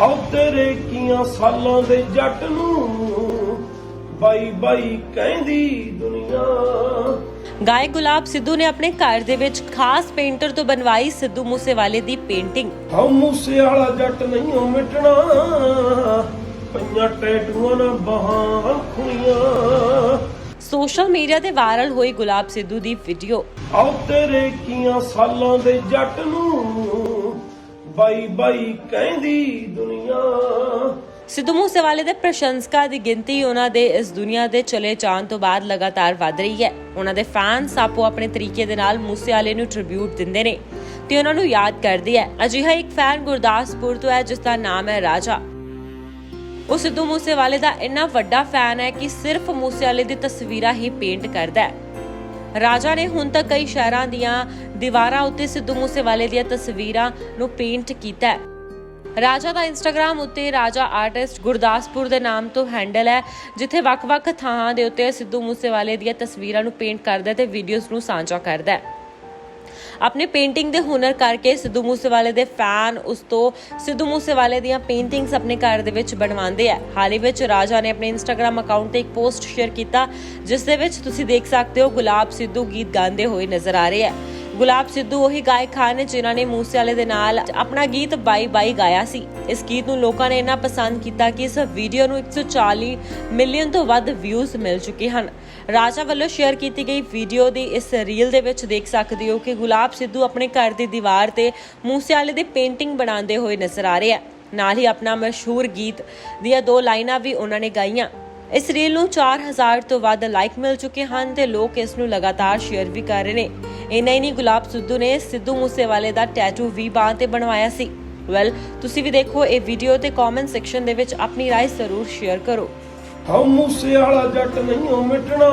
ਆਉ ਤੇਰੇ ਕੀਆਂ ਸਾਲਾਂ ਦੇ ਜੱਟ ਨੂੰ ਬਾਈ ਬਾਈ ਕਹਿੰਦੀ ਦੁਨੀਆ। ਗਾਇਕ ਗੁਲਾਬ ਸਿੱਧੂ ਨੇ ਆਪਣੇ ਘਰ ਦੇ ਵਿੱਚ ਖਾਸ ਪੇਂਟਰ ਤੋਂ ਬਣਵਾਈ ਸਿੱਧੂ ਮੂਸੇਵਾਲੇ ਦੀ ਪੇਂਟਿੰਗ। ਹਉ ਮੂਸੇ ਵਾਲਾ ਜੱਟ ਨਹੀਂ ਓ ਮਿਟਣਾ ਪਈਆਂ ਟੈਟੂਆਂ ਨਾ ਬਾਹਾਂ ਖੁਣੀਆਂ। ਸੋਸ਼ਲ ਮੀਡੀਆ ਤੇ ਵਾਇਰਲ ਹੋਈ ਗੁਲਾਬ ਸਿੱਧੂ ਦੀ ਵੀਡੀਓ। ਆਉ ਤੇਰੇ ਕੀਆਂ ਸਾਲਾਂ ਦੇ ਜੱਟ ਨੂੰ ਬਾਈ ਬਾਈ ਕਹਿੰਦੀ ਦੁਨੀਆ। ਸਿੱਧੂ ਮੂਸੇਵਾਲੇ ਦੇ ਪ੍ਰਸ਼ੰਸਕਾਂ ਦੀ ਗਿਣਤੀ ਉਹਨਾਂ ਦੇ ਇਸ ਦੁਨੀਆ ਦੇ ਚਲੇ ਜਾਣ ਤੋਂ ਬਾਅਦ ਲਗਾਤਾਰ ਵਧ ਰਹੀ ਹੈ। ਉਹਨਾਂ ਦੇ ਫੈਨਸ ਆਪੋ ਆਪਣੇ ਤਰੀਕੇ ਦੇ ਨਾਲ ਮੂਸੇਵਾਲੇ ਨੂੰ ਟ੍ਰਿਬਿਊਟ ਦਿੰਦੇ ਨੇ ਤੇ ਉਹਨਾਂ ਨੂੰ ਯਾਦ ਕਰਦੇ ਹੈ। ਅਜਿਹਾ ਇੱਕ ਫੈਨ ਗੁਰਦਾਸਪੁਰ ਤੋਂ ਹੈ, ਜਿਸ ਦਾ ਨਾਮ ਹੈ ਰਾਜਾ। ਉਹ ਸਿੱਧੂ ਮੂਸੇਵਾਲੇ ਦਾ ਇੰਨਾ ਵੱਡਾ ਫੈਨ ਹੈ ਕਿ ਸਿਰਫ ਮੂਸੇਵਾਲੇ ਦੀ ਤਸਵੀਰਾਂ ਹੀ ਪੇਂਟ ਕਰਦਾ ਹੈ। ਰਾਜਾ ਨੇ ਹੁਣ ਤੱਕ ਕਈ ਸ਼ਹਿਰਾਂ ਦੀਆਂ ਦੀਵਾਰਾਂ ਉੱਤੇ ਸਿੱਧੂ ਮੂਸੇਵਾਲੇ ਦੀਆਂ ਤਸਵੀਰਾਂ ਨੂੰ ਪੇਂਟ ਕੀਤਾ ਹੈ। ਰਾਜਾ ਦਾ ਇੰਸਟਾਗ੍ਰam ਉੱਤੇ ਰਾਜਾ ਆਰਟਿਸਟ ਗੁਰਦਾਸਪੁਰ ਦੇ ਨਾਮ ਤੋਂ ਹੈਂਡਲ ਹੈ, ਜਿੱਥੇ ਵੱਖ-ਵੱਖ ਥਾਂ ਦੇ ਉੱਤੇ ਸਿੱਧੂ ਮੂਸੇਵਾਲੇ ਦੀਆਂ ਤਸਵੀਰਾਂ ਨੂੰ ਪੇਂਟ ਕਰਦਾ ਹੈ ਤੇ ਵੀਡੀਓਜ਼ ਨੂੰ ਸਾਂਝਾ ਕਰਦਾ ਹੈ। ਆਪਣੇ ਪੇਂਟਿੰਗ ਦੇ ਹੁਨਰ ਕਰਕੇ ਸਿੱਧੂ ਮੂਸੇਵਾਲੇ ਦੇ ਫੈਨ ਉਸ ਤੋਂ ਸਿੱਧੂ ਮੂਸੇਵਾਲੇ ਦੀਆਂ ਪੇਂਟਿੰਗਸ ਆਪਣੇ ਘਰ ਦੇ ਵਿੱਚ ਬਣਵਾਉਂਦੇ ਆ ਹਾਲ ਹੀ ਵਿੱਚ ਰਾਜਾ ਨੇ ਆਪਣੇ ਇੰਸਟਾਗ੍ਰam ਅਕਾਊਂਟ ਤੇ ਇੱਕ ਪੋਸਟ ਸ਼ੇਅਰ ਕੀਤਾ, ਜਿਸ ਦੇ ਵਿੱਚ ਤੁਸੀਂ ਦੇਖ ਸਕਦੇ ਹੋ ਗੁਲਾਬ ਸਿੱਧੂ ਗੀਤ ਗਾਉਂਦੇ ਹੋਏ ਨਜ਼ਰ ਆ ਰਹੇ ਆ ਗੁਲਾਬ ਸਿੱਧੂ ਉਹੀ ਗਾਇਕ ਹਨ ਜਿਨ੍ਹਾਂ ਨੇ ਮੂਸੇਵਾਲੇ ਦੇ ਨਾਲ ਆਪਣਾ ਗੀਤ ਬਾਈ ਬਾਈ ਗਾਇਆ ਸੀ। ਇਸ ਗੀਤ ਨੂੰ ਲੋਕਾਂ ਨੇ ਇੰਨਾ ਪਸੰਦ ਕੀਤਾ ਕਿ ਇਸ ਵੀਡੀਓ ਨੂੰ 140 ਮਿਲੀਅਨ ਤੋਂ ਵੱਧ ਵਿਊਜ਼ ਮਿਲ ਚੁੱਕੇ ਹਨ। ਰਾਜਾ ਵੱਲੋਂ ਸ਼ੇਅਰ ਕੀਤੀ ਗਈ ਵੀਡੀਓ ਦੀ ਇਸ ਰੀਲ ਦੇ ਵਿੱਚ ਦੇਖ ਸਕਦੇ ਹੋ ਕਿ ਗੁਲਾਬ ਸਿੱਧੂ ਆਪਣੇ ਘਰ ਦੀ ਦੀਵਾਰ ਤੇ ਮੂਸੇਵਾਲੇ ਦੀ ਪੇਂਟਿੰਗ ਬਣਾਉਂਦੇ ਹੋਏ ਨਜ਼ਰ ਆ ਰਹੇ ਹੈ। ਨਾਲ ਹੀ ਆਪਣਾ ਮਸ਼ਹੂਰ ਗੀਤ ਦੀਆਂ ਦੋ ਲਾਈਨਾਂ ਵੀ ਉਹਨਾਂ ਨੇ ਗਾਈਆਂ। ਇਸ ਰੀਲ ਨੂੰ 4000 ਤੋਂ ਵੱਧ ਲਾਈਕ ਮਿਲ ਚੁੱਕੇ ਹਨ ਤੇ ਲੋਕ ਇਸ ਨੂੰ ਲਗਾਤਾਰ ਸ਼ੇਅਰ ਵੀ ਕਰ ਰਹੇ ਨੇ। ਇੰਨਾ ਹੀ ਨਹੀਂ ਗੁਲਾਬ ਸਿੱਧੂ ਨੇ ਸਿੱਧੂ ਮੂਸੇਵਾਲੇ ਦਾ ਟੈਟੂ ਵੀ ਬਾਂਹ ਤੇ ਬਣਵਾਇਆ ਸੀ ਵੈਲ ਤੁਸੀਂ ਵੀ ਦੇਖੋ ਇਹ ਵੀਡੀਓ ਤੇ ਕਮੈਂਟ ਸੈਕਸ਼ਨ ਦੇ ਵਿੱਚ ਆਪਣੀ رائے ਜ਼ਰੂਰ ਸ਼ੇਅਰ ਕਰੋ ਹਉ ਮੂਸੇ ਵਾਲਾ ਜੱਟ ਨਹੀਂ ਓ ਮਿਟਣਾ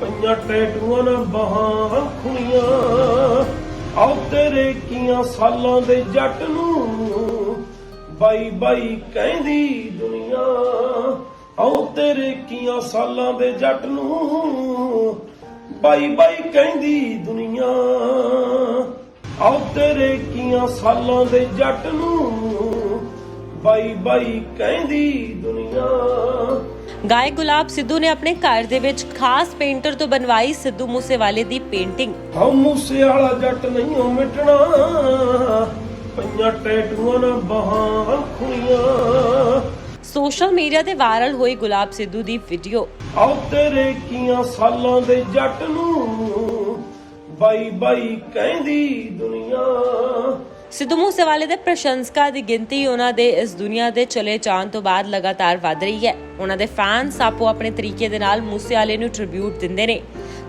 ਪਈਆਂ ਟੈਟੂਆਂ ਨਾ ਬਾਹਾਂ ਖੁਣੀਆਂ ਆਉ ਤੇਰੇ ਕੀਆਂ ਸਾਲਾਂ ਦੇ ਜੱਟ ਨੂੰ ਬਾਈ ਬਾਈ ਕਹਿੰਦੀ ਦੁਨੀਆ ਆਉ ਤੇਰੇ ਕੀਆਂ ਸਾਲਾਂ ਦੇ ਜੱਟ ਨੂੰ ਬਾਈ ਬਾਈ ਕਹਿੰਦੀ ਦੁਨੀਆ ਆਉ ਤੇਰੇ ਕੀਆਂ ਸਾਲਾਂ ਦੇ ਜੱਟ ਨੂੰ ਬਾਈ ਬਾਈ ਕਹਿੰਦੀ ਦੁਨੀਆ। ਗਾਇਕ ਗੁਲਾਬ ਸਿੱਧੂ ਨੇ ਆਪਣੇ ਘਰ ਦੇ ਵਿੱਚ ਖਾਸ ਪੇਂਟਰ ਤੋਂ ਬਣਵਾਈ ਸਿੱਧੂ ਮੂਸੇਵਾਲੇ ਦੀ ਪੇਂਟਿੰਗ। ਹਉ ਮੂਸੇ ਵਾਲਾ ਜੱਟ ਨਹੀਂ ਓ ਮਿਟਣਾ ਪਈਆਂ ਟੈਟੂਆਂ ਨਾ ਬਾਹਾਂ ਖੁਣੀਆਂ। ਸੋਸ਼ਲ ਮੀਡੀਆ ਤੇ ਵਾਇਰਲ ਹੋਈ ਗੁਲਾਬ ਸਿੱਧੂ ਦੀ ਵੀਡੀਓ। ਆਉ ਤੇਰੇ ਕੀਆਂ ਸਾਲਾਂ ਦੇ ਜੱਟ ਨੂੰ ਬਾਈ ਬਾਈ ਕਹਿੰਦੀ ਦੁਨੀਆ। ਸਿੱਧੂ ਮੂਸੇਵਾਲੇ ਦੇ ਪ੍ਰਸ਼ੰਸਕਾਂ ਦੀ ਗਿਣਤੀ ਉਹਨਾਂ ਦੇ ਇਸ ਦੁਨੀਆ ਦੇ ਚਲੇ ਜਾਣ ਤੋਂ ਬਾਅਦ ਲਗਾਤਾਰ ਵਧ ਰਹੀ ਹੈ। ਉਹਨਾਂ ਦੇ ਫੈਨਸ ਆਪੋ ਆਪਣੇ ਤਰੀਕੇ ਦੇ ਨਾਲ ਮੂਸੇਵਾਲੇ ਨੂੰ ਟ੍ਰਿਬਿਊਟ ਦਿੰਦੇ ਨੇ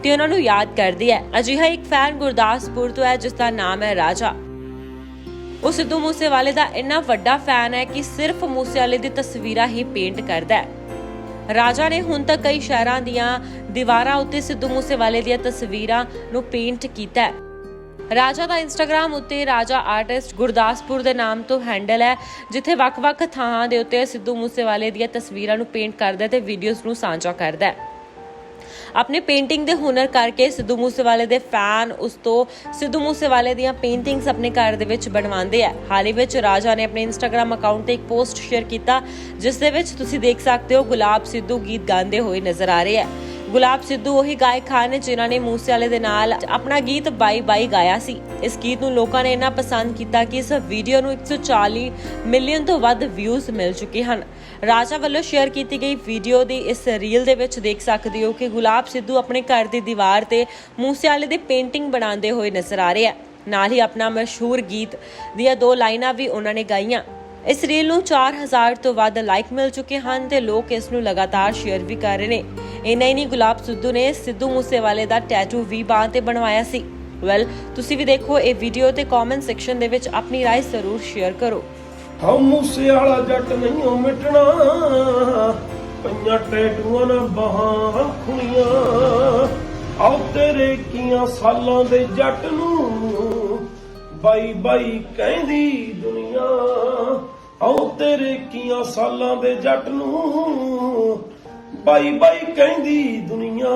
ਤੇ ਉਹਨਾਂ ਨੂੰ ਯਾਦ ਕਰਦੇ ਹੈ। ਅਜਿਹਾ ਇੱਕ ਫੈਨ ਗੁਰਦਾਸਪੁਰ ਤੋਂ ਹੈ ਜਿਸ ਦਾ ਨਾਮ ਹੈ ਰਾਜਾ। ਉਹ ਸਿੱਧੂ ਮੂਸੇਵਾਲੇ ਦਾ ਇੰਨਾ ਵੱਡਾ ਫੈਨ ਹੈ ਕਿ ਸਿਰਫ ਮੂਸੇਵਾਲੇ ਦੀ ਤਸਵੀਰਾਂ ਹੀ ਪੇਂਟ ਕਰਦਾ ਹੈ। ਰਾਜਾ ਨੇ ਹੁਣ ਤੱਕ ਕਈ ਸ਼ਹਿਰਾਂ ਦੀਆਂ ਦੀਵਾਰਾਂ ਉੱਤੇ ਸਿੱਧੂ ਮੂਸੇਵਾਲੇ ਦੀਆਂ ਤਸਵੀਰਾਂ ਨੂੰ ਪੇਂਟ ਕੀਤਾ ਹੈ। ਰਾਜਾ ਦਾ ਇੰਸਟਾਗ੍ਰam ਉੱਤੇ ਰਾਜਾ ਆਰਟਿਸਟ ਗੁਰਦਾਸਪੁਰ ਦੇ ਨਾਮ ਤੋਂ ਹੈਂਡਲ ਹੈ, ਜਿੱਥੇ ਵੱਖ-ਵੱਖ ਥਾਂ ਦੇ ਉੱਤੇ ਸਿੱਧੂ ਮੂਸੇਵਾਲੇ ਦੀਆਂ ਤਸਵੀਰਾਂ ਨੂੰ ਪੇਂਟ ਕਰਦਾ ਹੈ ਤੇ ਵੀਡੀਓਜ਼ ਨੂੰ ਸਾਂਝਾ ਕਰਦਾ ਹੈ। ਆਪਣੇ ਪੇਂਟਿੰਗ ਦੇ ਹੁਨਰ ਕਰਕੇ ਸਿੱਧੂ ਮੂਸੇਵਾਲੇ ਦੇ ਫੈਨ ਉਸ ਤੋਂ ਸਿੱਧੂ ਮੂਸੇਵਾਲੇ ਦੀਆਂ ਪੇਂਟਿੰਗਸ ਆਪਣੇ ਘਰ ਦੇ ਵਿੱਚ ਬਣਵਾਉਂਦੇ ਆ। ਹਾਲ ਹੀ ਵਿੱਚ ਰਾਜਾ ਨੇ ਆਪਣੇ ਇੰਸਟਾਗ੍ਰam ਅਕਾਊਂਟ ਤੇ ਇੱਕ ਪੋਸਟ ਸ਼ੇਅਰ ਕੀਤਾ, ਜਿਸ ਦੇ ਵਿੱਚ ਤੁਸੀਂ ਦੇਖ ਸਕਦੇ ਹੋ ਗੁਲਾਬ ਸਿੱਧੂ ਗੀਤ ਗਾਉਂਦੇ ਹੋਏ ਨਜ਼ਰ ਆ ਰਹੇ ਆ। ਗੁਲਾਬ ਸਿੱਧੂ ਉਹੀ ਗਾਇਕ ਹਨ ਜਿਨ੍ਹਾਂ ਨੇ ਮੂਸੇਵਾਲੇ ਦੇ ਨਾਲ ਆਪਣਾ ਗੀਤ ਬਾਈ ਬਾਈ ਗਾਇਆ ਸੀ। ਇਸ ਗੀਤ ਨੂੰ ਲੋਕਾਂ ਨੇ ਇੰਨਾ ਪਸੰਦ ਕੀਤਾ ਕਿ ਇਸ ਵੀਡੀਓ ਨੂੰ 140 ਮਿਲੀਅਨ ਤੋਂ ਵੱਧ ਵਿਊਜ਼ ਮਿਲ ਚੁੱਕੇ ਹਨ। ਰਾਜਾ ਵੱਲੋਂ ਸ਼ੇਅਰ ਕੀਤੀ ਗਈ ਵੀਡੀਓ ਦੀ ਇਸ ਰੀਲ ਦੇ ਵਿੱਚ ਦੇਖ ਸਕਦੇ ਹੋ ਕਿ ਗੁਲਾਬ ਸਿੱਧੂ ਆਪਣੇ ਘਰ ਦੀ ਦੀਵਾਰ ਤੇ ਮੂਸੇਵਾਲੇ ਦੀ ਪੇਂਟਿੰਗ ਬਣਾਉਂਦੇ ਹੋਏ ਨਜ਼ਰ ਆ ਰਹੇ ਆ। ਨਾਲ ਹੀ ਆਪਣਾ ਮਸ਼ਹੂਰ ਗੀਤ ਦੀਆਂ ਦੋ ਲਾਈਨਾਂ ਵੀ ਉਹਨਾਂ ਨੇ ਗਾਈਆਂ। ਇਸ ਰੀਲ ਨੂੰ 4000 ਤੋਂ ਵੱਧ ਲਾਈਕ ਮਿਲ ਚੁੱਕੇ ਹਨ ਤੇ ਲੋਕ ਇਸ ਨੂੰ ਲਗਾਤਾਰ ਸ਼ੇਅਰ ਵੀ ਕਰ ਰਹੇ ਨੇ। ਇੰਨਾ ਹੀ ਨਹੀਂ ਗੁਲਾਬ ਸਿੱਧੂ ਨੇ ਸਿੱਧੂ ਮੂਸੇਵਾਲੇ ਦਾ ਟੈਟੂ ਵੀ ਬਾਂਹ ਤੇ ਬਣਵਾਇਆ ਸੀ ਵੈਲ ਤੁਸੀਂ ਵੀ ਦੇਖੋ ਇਹ ਵੀਡੀਓ ਤੇ ਕਮੈਂਟ ਸੈਕਸ਼ਨ ਦੇ ਵਿੱਚ ਆਪਣੀ رائے ਜ਼ਰੂਰ ਸ਼ੇਅਰ ਕਰੋ ਹਉ ਮੂਸੇ ਵਾਲਾ ਜੱਟ ਨਹੀਂ ਓ ਮਿਟਣਾ ਪਈਆਂ ਟੈਟੂਆਂ ਨਾ ਬਾਹਾਂ ਖੁਣੀਆਂ ਆਉ ਤੇਰੇ ਕੀਆਂ ਸਾਲਾਂ ਦੇ ਜੱਟ ਨੂੰ ਬਾਈ ਬਾਈ ਕਹਿੰਦੀ ਦੁਨੀਆ ਆਉ ਤੇਰੇ ਕੀਆਂ ਸਾਲਾਂ ਦੇ ਜੱਟ ਨੂੰ ਬਾਈ ਬਾਈ ਕਹਿੰਦੀ ਦੁਨੀਆ